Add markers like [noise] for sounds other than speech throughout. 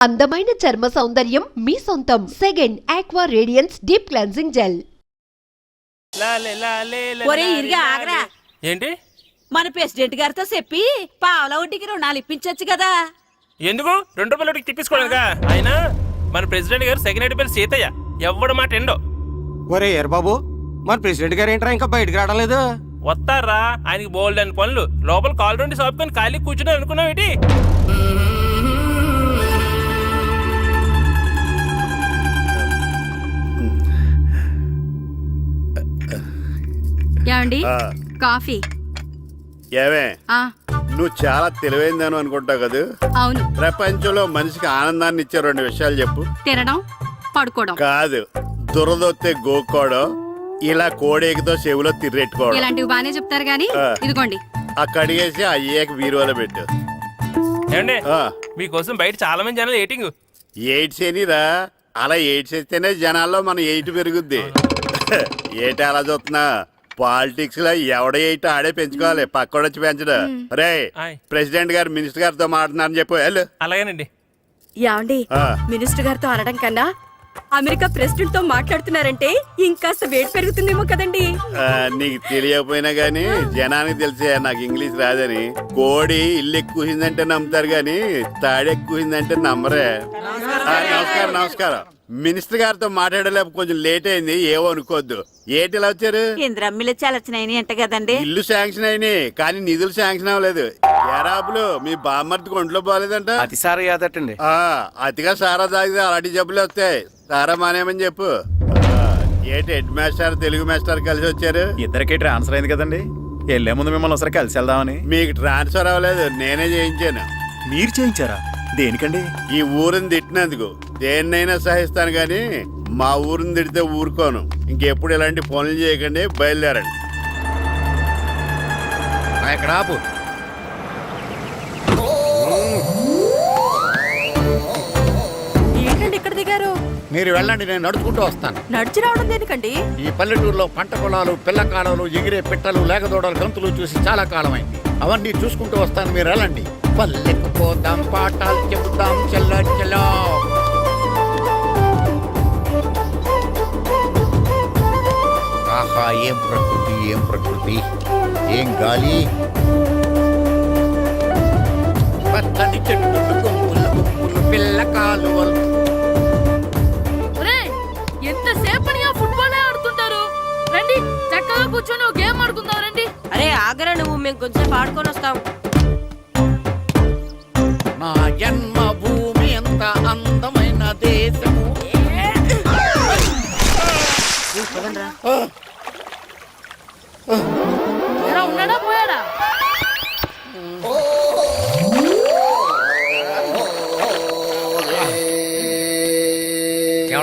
అందమైన చర్మ సౌందర్యం మీ సొంతం. Second aqua radiance deep cleansing gel ఒరే ఇరిగా. ఆగరా. ఏంటి? మన ప్రెసిడెంట్ గారితో చెప్పి పావుల వడ్డీకి రుణాలు ఇప్పించొచ్చు కదా. ఎందుకు? రెండు రూపాయలు ఒకటి తిప్పించుకోలేదుగా? అయినా మన ప్రెసిడెంట్ గారు సెకండ్ హెడ్ పేరు సీతయ్య ఎవడు మాట ఎండో? ఒరే ఎర్ బాబు మన ప్రెసిడెంట్ గారు ఏంట్రా ఇంకా బయటకు రావడం వస్తారా? ఆయనకి బోల్డ్ అని పనులు. లోపల కాల్ రెండు సాపుకొని ఖాళీ కూర్చుని అనుకున్నావు ఏంటి ఏమండి? కాఫీ. ఏమే? ఆ. నువ్వు చాలా తెలివైందని అనుకుంటావు కదా? అవును. ప్రపంచంలో మనిషికి ఆనందాన్ని ఇచ్చే రెండు విషయాలు చెప్పు. తినడం పడుకోవడం. కాదు. దురదొత్తే గోక్కోవడం ఇలా కోడేకితో చెవిలో తిర్రెట్టుకోవడం. ఇలాంటివి బానే చెప్తారు గాని ఆ. ఇదిగోండి. ఆ కడిగేసి అయ్యాక బీరువాలో పెట్టు. ఏమండి? ఆ, మీకోసం బయట చాలా మంది జనాలు ఏటింగ్ ఎయిడ్స్ ఏనిరా అలా ఎయిడ్స్ ఇస్తేనే జనాల్లో మన ఎయిట్ పెరుగుద్ది. ఏటి అలా చూస్తున్నా? పాలిటిక్స్లో ఎవడ ఎయిట్ ఆడే పెంచుకోవాలి. పక్కోడొచ్చి పెంచడం. రే ఆయ్. ప్రెసిడెంట్ గారు మినిస్టర్ గారితో మాట్లాడుతున్నారని చెప్పు వెళ్ళు. అలాగేనండి. యాండి ఆ. మినిస్టర్ గారితో అనడం కన్నా అమెరికా ప్రెసిడెంట్తో మాట్లాడుతున్నారంటే ఇంకాస్త వేడి పెరుగుతుందేమో కదండి. నీకు తెలియకపోయినా గానీ జనానికి తెలిసే నాకు ఇంగ్లీష్ రాదని. కోడి ఇల్లు ఎక్కువసిందంటే నమ్ముతారు గాని తాడి ఎక్కువసిందంటే నమ్మరే. నమస్కారం నమస్కారం. మినిస్టర్ గారితో మాట్లాడలేక కొంచెం లేట్ అయింది ఏవో అనుకోవద్దు ఏటి ఇలా వచ్చారు? ఇంద్రమ్మిలు చలచినాయని అంట కదండి. ఇల్లు శాంక్షన్ అయినాయి కానీ నిధులు శాంక్షన్ అవ్వలేదు. ఎరాబులు మీ బామ్మర్తికి ఒంట్లో పోలేదంట అతిసారి యాదటండి. ఆ, అతిగా సారా తాగితే అలాంటి జబ్బులు వస్తాయి. సారా మానేమని చెప్పు. ఆ, ఏంటి హెడ్ మాస్టర్ తెలుగు మాస్టర్ కలిసి వచ్చారు? ఇద్దరికి ట్రాన్స్ఫర్ అయింది కదండి. వెళ్ళే ముందు మిమ్మల్ని ఒకసారి కలిసి వెళ్దామని. మీకు ట్రాన్స్ఫర్ అవ్వలేదు నేనే చేయించాను. మీరు చేయించారా? దేనికండి? ఈ ఊరిని తిట్టినందుకు. దేన్నైనా సహిస్తాను కానీ మా ఊరిని తిడితే ఊరుకోను. ఇంకెప్పుడు ఇలాంటి పనులు చేయకండి బయలుదేరండి. ఇక్కడ ఆపు. మీరు వెళ్ళండి నేను నడుచుకుంటూ వస్తాను. నడిచి రావడం దేనికండి? ఈ పల్లెటూరులో పంట పొలాలు పిల్ల కాలాలు ఎగిరే పిట్టలు లేకదోడలు గంతులు చూసి చాలా కాలమైంది. అవన్నీ చూసుకుంటూ వస్తాను మీరు వెళ్ళండి. పల్లెకు పోదాం పాఠాలు చెబుతాం చెల్ల చెల్లో. ఆహా ఏం ప్రకృతి ఏం ప్రకృతి? ఏం గాలి? పచ్చని చెట్లు గుంపులు గుంపులు పిల్ల కాలువలు. ఎంతసేపు ఫుట్బాల్ ఆడుతుంటారు? రండి చక్కగా కూర్చొని ఒక గేమ్ ఆడుకుందాం రండి. అరే ఆగరా నువ్వు మేము కొంచెం ఆడుకొని వస్తాం. నా జన్మ భూమి ఎంత అందమైన దేశము? ఉన్నాడా పోయాడా?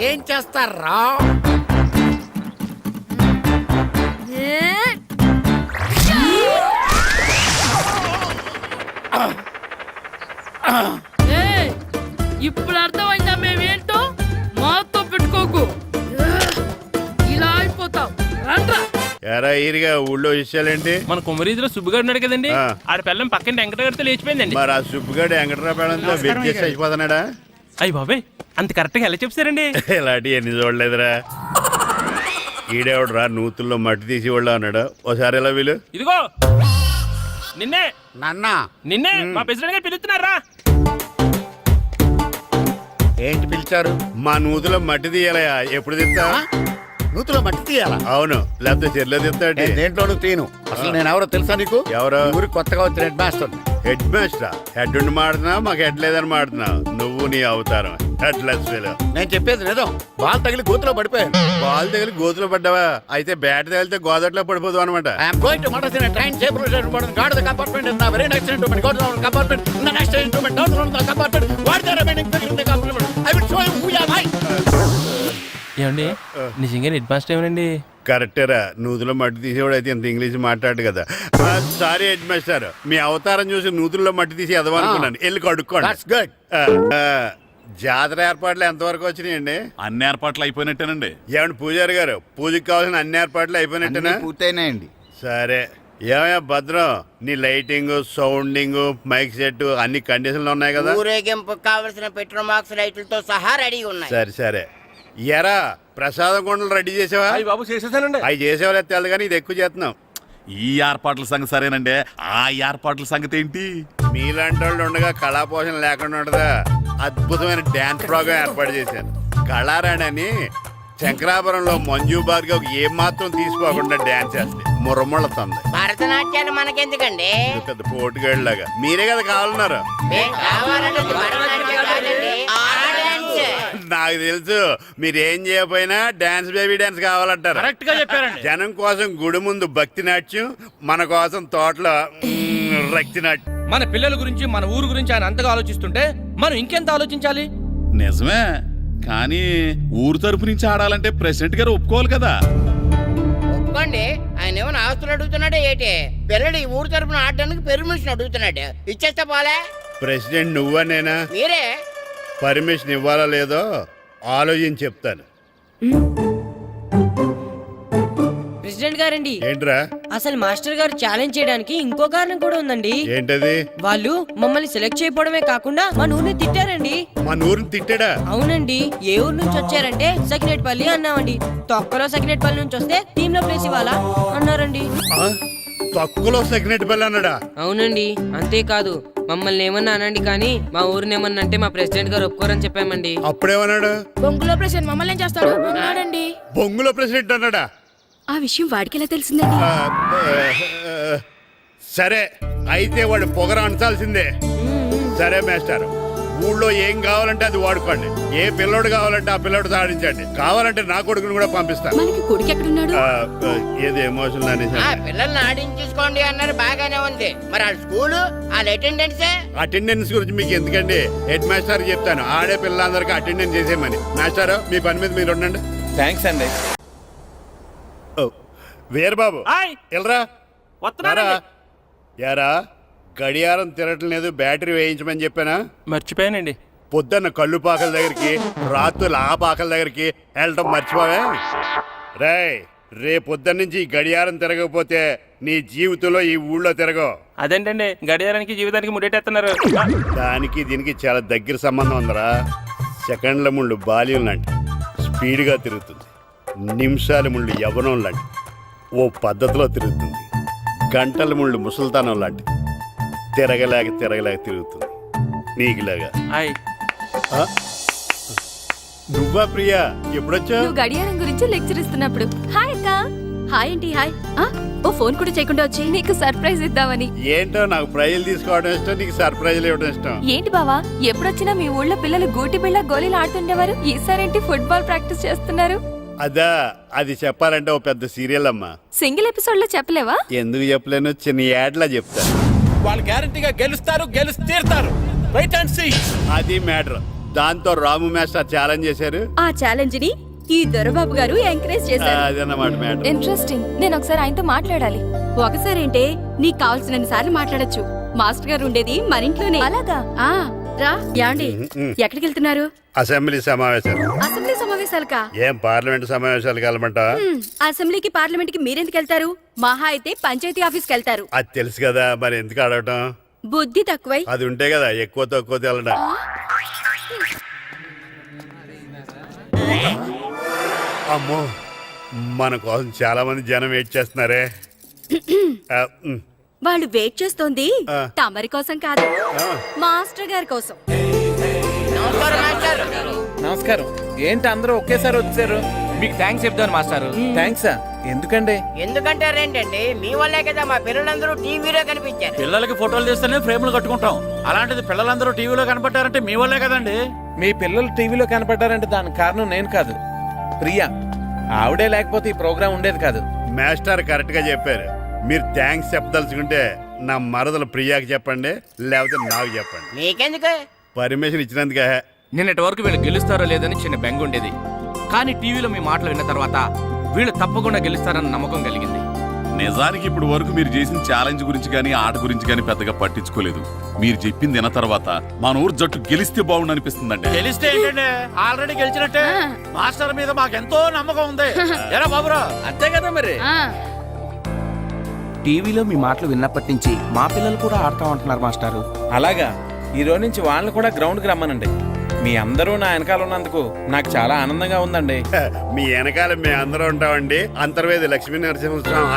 ఏం చేస్తారా! ఇప్పుడు అర్థమైందా మేమేంటో? మాతో పెట్టుకోకు! ఇలా అయిపోతాం. రండ్రా. ఎరా ఈరిగా ఊళ్ళో విషయాలేంటి? మన కుమరీధిలో సుబ్బుగాడు ఉన్నాడు కదండి. ఆ. ఆడ పిల్లం పక్కన వెంకటగారితో లేచిపోయిందండి. మరి ఆ సుబ్బుగాడు వెంకటరాపేడంతో వెచ్చేసి అయిపోతున్నాడా అయ్యి బాబాయ్ అంత కరెక్ట్గా ఎలా చెప్తారండి ఇలాంటి ఎన్ని చూడలేదురా. ఈడేవడరా నూతుల్లో మట్టి తీసి వాళ్ళు అన్నాడు? ఓసారి ఎలా వీలు? ఇదిగో! నిన్నే నాన్న. నిన్నే మా ప్రెసిడెంట్ గారు పిలుస్తున్నారా? ఏంటి పిలిచారు? మా నూతులో మట్టి తీయాలయా ఎప్పుడు తీస్తా? నూతులో మట్టి తీయాలా? అవును. లేకపోతే చెర్లో తీస్తాడు నేను దేంట్లోనూ తీను అసలు నేను ఎవరో తెలుసా నీకు? ఎవరు? ఊరికి కొత్తగా వచ్చిన head master head master head ఉండి మాడుతున్నావు మాకు హెడ్ లేదని మాడుతున్నావు నువ్వు నీ అవతారం హెడ్ లెస్ నేను చెప్పేది నిజం బాల్ తగిలి గోతులో పడిపోయాను బాల్ తగిలి గోతులో పడ్డావా అయితే బ్యాట్ తగిలితే గోదట్లో పడిపోదు అనమాట I'm going to motor in train cheaper god the compartment in very next instrument go down compartment in the next instrument down from the compartment what the remaining in the compartment I will ఏమండి? నిజంగా advance time అండి కరెక్టేరా. నూతులో మట్టి తీసేవాడు అయితే ఇంత English మాట్లాడు కదా. Sorry head master మీ అవతారం చూసి నూతుల్లో మట్టి తీసి ఎదవనుకున్నాను. వెళ్ళి కడుక్కోండి. గుడ్ జాతర ఏర్పాట్లు ఎంతవరకు వచ్చినాయండి? అన్ని ఏర్పాట్లు అయిపోయినట్టేనండి. ఏమండి పూజారి గారు? పూజకి కావాల్సిన అన్ని ఏర్పాట్లు అయిపోయినట్టేనా? పూర్తయినాయండి. సరే. ఏమయ్యా భద్రం? నీ లైటింగ్ సౌండింగ్ మైక్ సెట్ అన్ని కండిషన్లు ఉన్నాయి కదా? ఊరేగింపు కావలసిన పెట్రోల్ మార్క్స్ లైట్లతో సహా రెడీ ఉన్నాయి. సరే సరే. ఎరా ప్రసాదం కొండలు రెడీ చేసావా? బాబు చేసేసానండి. అవి చేసేవాళ్ళు తెలదు కానీ ఇది ఎక్కువ చేస్తున్నాం ఈ ఏర్పాట్ల సంగతి సరేనండి. ఆ ఏర్పాట్ల సంగతి ఏంటి? మీలాంటి వాళ్ళు ఉండగా కళాపోషణ లేకుండా ఉండదా అద్భుతమైన డ్యాన్స్ ప్రోగ్రామ్ ఏర్పాటు చేశాను. కళారాణి అని శంకరాపురంలో మంజు భార్గవ్ ఏం మాత్రం తీసుకోకుండా డ్యాన్స్ చేస్తే మురముళ్ళతుంది భరతనాట్యాలు మనకెందుకండి? పెద్ద పోటుగాళ్ళలాగా మీరే కదా కావాలన్నారు. కావాలంటే నాకు తెలుసు. మీరు ఏం చేయకపోయినా డాన్స్ బేబీ డాన్స్ కావాలంటారు. కరెక్ట్గా చెప్పారండి. జనం కోసం గుడి ముందు భక్తి నాట్యం మన కోసం తోటలో రక్తి నాట్యం. మన పిల్లల గురించి మన ఊరు గురించి ఆయన అంతగా ఆలోచిస్తుంటే మనం ఇంకెంత ఆలోచించాలి? నిజమే. కానీ ఊరు తరపు నుంచి ఆడాలంటే ప్రెసిడెంట్ గారు ఒప్పుకోవాలి కదా. ఒప్పుకోండి. ఆయన ఏమైనా ఆస్తులు అడుగుతున్నాడే ఏంటి? పిల్లడు ఈ ఊరు తరపున ఆడడానికి పెర్మిషన్ అడుగుతున్నాడు. ఇచ్చేస్తే పోలే. ప్రెసిడెంట్ నువ్వా నేనా మీరే. పర్మిషన్ ఇవ్వాలా లేదో? ఆలోచించి చెప్తాను. ప్రెసిడెంట్ గారండి ఏంట్రా? అసలు మాస్టర్ గారు ఛాలెంజ్ చేయడానికి ఇంకో కారణం కూడా ఉందండి. ఏంటది? వాళ్ళు మమ్మల్ని సెలెక్ట్ చేయకపోవడమే కాకుండా మన ఊరిని తిట్టారండి. మన ఊరిని తిట్టాడా? అవునండి ఏ ఊరు నుంచి వచ్చారంటే సకినేట్పల్లి అన్నామండి. తొక్కలో సకినేట్పల్లి నుంచి వస్తే టీమ్లో ప్లేస్ ఇవ్వాలా అన్నారండి? తక్కువలో సెగ్నెట్ బెల్ అన్నాడా? అవునండి అంతేకాదు. మమ్మల్ని ఏమన్నా అనండి కానీ మా ఊరిని ఏమన్నా అంటే మా ప్రెసిడెంట్ గారు ఒప్పుకోరని చెప్పామండి. అప్పుడేమన్నాడు? బొంగులో ప్రెసిడెంట్ మమ్మల్ని ఏం చేస్తాడు? అన్నాడండి. బొంగులో ప్రెసిడెంట్ అన్నాడా? ఆ విషయం వాడికెలా తెలిసిందండి? ఆ, ఆ, సరే అయితే వాడు పొగర అంచాల్సిందే. సరే మేస్టర్. ఊళ్ళో ఏం కావాలంటే అది వాడుకోండి. ఏ పిల్లోడు కావాలంటే ఆ పిల్లోడు సాధించండి. కావాలంటే నా కొడుకుని కూడా పంపిస్తాను. మనకి కొడుకు ఎక్కడున్నాడు? ఏది ఎమోషనల్ అనేసి ఆ పిల్లల్ని ఆడించేసుకోండి అన్నారు బాగానే ఉంది. మరి వాళ్ళ స్కూలు వాళ్ళ అటెండెన్సే? అటెండెన్స్ గురించి మీకు ఎందుకండి? హెడ్ మాస్టర్ చెప్తాను. ఆడే పిల్లలందరికీ అటెండెన్స్ చేసేయమని. మాస్టర్ మీ పని మీద మీరు ఉండండి. థ్యాంక్స్ అండి. ఓ, వీరబాబు. ఆయ్! ఎల్రా. వస్తున్నానండి. రారా. యారా గడియారం తిరగటం లేదు బ్యాటరీ వేయించమని చెప్పానా? మర్చిపోయానండి. పొద్దున్న కళ్ళు పాకల దగ్గరికి రాత్రులు ఆ పాకల దగ్గరికి వెళ్ళటం మర్చిపోవే? రేయ్ రే పొద్దున్న నుంచి ఈ గడియారం తిరగకపోతే నీ జీవితంలో ఈ ఊళ్ళో తిరగవు. అదేంటండి? గడియారానికి జీవితానికి ముడేటేస్తున్నారు దానికి దీనికి చాలా దగ్గర సంబంధం ఉందరా. సెకండ్ల ముళ్ళు బాల్యం లాంటి. స్పీడ్గా తిరుగుతుంది. నిమిషాల ముళ్ళు యవనం లాంటి. ఓ పద్ధతిలో తిరుగుతుంది. గంటల ముళ్ళు ముసల్తానం లాంటి. తిరగలేక తిరగలేక తిరుగుతుంది. నీకులాగా. ఆ? నువ్వా ప్రియా? ఎప్పుడొచ్చా నువ్వు గడియారం గురించి లెక్చర్ ఇస్తున్నప్పుడు. హాయ్ అక్క. హాయ్ ఏంటి హాయ్. ఆ, ఓ ఫోన్ కూడా చేయకుండా వచ్చి నీకు సర్ప్రైజ్ ఇద్దామని. ఏంటో నాకు ప్రైజులు తీసుకోవడం ఇష్టం నీకు సర్ప్రైజ్లు ఇవ్వడం ఇష్టం. ఏంటి బావా ఎప్పుడొచ్చినా మీ ఊళ్ళో పిల్లలు గూటి బిళ్ళ గోళీలు ఆడుతుండేవారు ఈసారేంటి ఫుట్బాల్ ప్రాక్టీస్ చేస్తున్నారు? అదా అది చెప్పాలంటే ఓ పెద్ద సీరియల్ అమ్మా. సింగిల్ ఎపిసోడ్లో చెప్పలేవా? ఎందుకు చెప్పలేను? చిన్న యాడ్లా చెప్తా. వాళ్ళు గ్యారంటీగా గెలుస్తారు గెలిచి తీరుతారు. రైట్ అండ్ సీ అది మ్యాటర్. దాంతో రాము మాస్టర్ ఛాలెంజ్ చేశారు. ఆ ఛాలెంజ్ని ఈ దొరబాబు గారు ఎంకరేజ్ చేశారు. అదన్నమాట మ్యాటర్. ఇంట్రెస్టింగ్ నేను ఒకసారి ఆయనతో మాట్లాడాలి. ఒకసారి ఏంటే నీకు కావాల్సిన సార్లు మాట్లాడొచ్చు. మాస్టర్ గారు ఉండేది మన ఇంట్లోనే. అలాగా? ఆ. రా. యాండి ఎక్కడికి వెళ్తున్నారు అసెంబ్లీ సమావేశాలు. అసెంబ్లీ సమావేశాలకా? ఏం పార్లమెంట్ సమావేశాలు కలమంటా? హ్మ్, అసెంబ్లీకి పార్లమెంట్కి మీరెందుకు వెళ్తారు మహా అయితే పంచాయతీ ఆఫీస్కి వెళ్తారు అది తెలుసు కదా మరి ఎందుకు అడగటం? బుద్ధి తక్కువై. అది ఉంటే కదా ఎక్కువ తక్కువ తెలడం అమ్మో మన కోసం చాలా మంది జనం వెయిట్ చేస్తున్నారే. [clears throat] వాళ్ళు వెయిట్ చేస్తోంది. తమరి కోసం కాదు. మాస్టర్ గారి కోసం. నమస్కారం ఏంటి అందరూ ఒకేసారి వచ్చారు? మీకు థ్యాంక్స్ చెప్తాను మాస్టారు. థ్యాంక్స్ ఎందుకండి? ఎందుకంటారేంటండి మీ వల్లే కదా మా పిల్లలందరూ టీవీలో కనిపించారు. పిల్లలకి ఫోటోలు తీస్తేనే ఫ్రేమ్లు కట్టుకుంటాం. అలాంటిది పిల్లలందరూ టీవీలో కనపడ్డారంటే మీ వల్లే కదండి? మీ పిల్లలు టీవీలో కనపడ్డారంటే దానికి కారణం నేను కాదు. ప్రియా ఆవిడే లేకపోతే ఈ ప్రోగ్రాం ఉండేది కాదు. మాస్టర్ కరెక్ట్గా చెప్పారు. మీరు థ్యాంక్స్ చెప్పదలుచుకుంటే నా మరదలు ప్రియాకి చెప్పండి లేకపోతే నాకు చెప్పండి. మీకెందుకు? పర్మిషన్ ఇచ్చినందుకే. నిన్నటి వరకు వీళ్ళు గెలుస్తారో లేదని చిన్న బెంగ ఉండేది. కానీ టీవీలో మీ మాటలు విన్న తర్వాత వీళ్ళు తప్పకుండా గెలుస్తారన్న నమ్మకం కలిగింది. నిజానికి ఇప్పుడు వరకు మీరు చేసిన ఛాలెంజ్ గురించి కానీ ఆట గురించి కానీ పెద్దగా పట్టించుకోలేదు. మీరు చెప్పింది విన్న తర్వాత మన ఊరు జట్టు గెలిస్తే బాగుండు అనిపిస్తుందండి గెలిస్తే ఏంటంటే ఆల్రెడీ గెలిచినట్టే. మాస్టర్ మీద మాకెంతో నమ్మకం ఉంది. [laughs] ఎరా బాబురా? అంతే కదా మరి. ఆ, టీవీలో మీ మాటలు విన్నప్పటి నుంచి మా పిల్లలు కూడా ఆడతాం అంటున్నారు మాస్టారు. అలాగా? ఈ రోజు నుంచి వాళ్ళని కూడా గ్రౌండ్కి రమ్మనండి. మీ అందరూ నా వెనకాల ఉన్నందుకు నాకు చాలా ఆనందంగా ఉందండి. [laughs] మీ వెనకాల మేము అందరూ ఉంటామండి. అంతర్వేది లక్ష్మీ నరసింహస్వామి